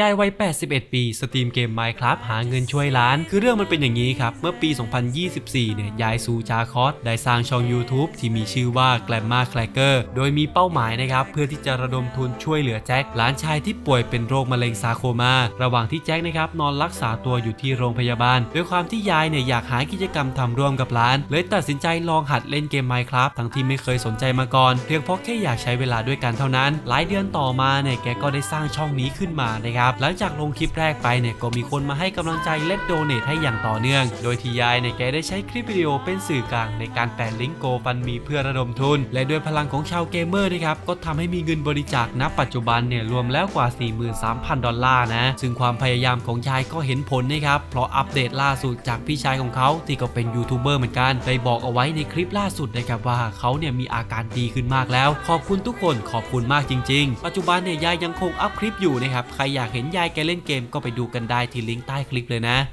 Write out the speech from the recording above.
ยายวัย 81 ปี สตรีมเกม Minecraft หาเงินช่วยล้าน คือเรื่องมันเป็นอย่างนี้ครับ เมื่อปี 2024 เนี่ย ยายซูจาคอสได้สร้างช่อง YouTube ที่มีชื่อว่า Glamour Cracker โดยมีเป้าหมายนะครับ เพื่อที่จะระดมทุนช่วยเหลือแจ็คหลานชายที่ป่วยเป็นโรคมะเร็งซาโคมา ระหว่างที่แจ็คนะครับนอนรักษาตัวอยู่ที่โรงพยาบาล ด้วยความที่ยายเนี่ยอยากหากิจกรรมทำร่วมกับหลาน เลยตัดสินใจลองหัดเล่นเกม Minecraft ทั้งที่ไม่เคยสนใจมาก่อน เพียงเพราะแค่อยากใช้เวลาด้วยกันเท่านั้น หลายเดือนต่อมาเนี่ยแกก็ได้สร้างช่องนี้ขึ้นมานะครับหลังจากลงคลิปแรกไปเนี่ยก็มีคนมาให้กำลังใจเล่นโดเนทให้อย่างต่อเนื่อง โดยที่ยายเนี่ยแกได้ใช้คลิปวิดีโอเป็นสื่อกลางในการแปะลิงก์โกฟันมีเพื่อระดมทุน และด้วยพลังของชาวเกมเมอร์นะครับก็ทำให้มีเงินบริจาคณปัจจุบันเนี่ยรวมแล้วกว่า 43,000 ดอลลาร์นะ ซึ่งความพยายามของยายก็เห็นผลนะครับ เพราะอัปเดตล่าสุดจากพี่ชายของเขาที่ก็เป็นยูทูบเบอร์เหมือนกัน ได้บอกเอาไว้ในคลิปล่าสุดนะครับว่าเขาเนี่ยมีอาการดีขึ้นมากแล้ว ขอบคุณทุกคนขอบคุณมากจริง ๆ ปัจจุบันเนี่ยยายยังคงอัพคลิปอยู่นะครับ ใครอยากเห็นยายแกเล่นเกมก็ไปดูกันได้ที่ลิงก์ใต้คลิปเลยนะ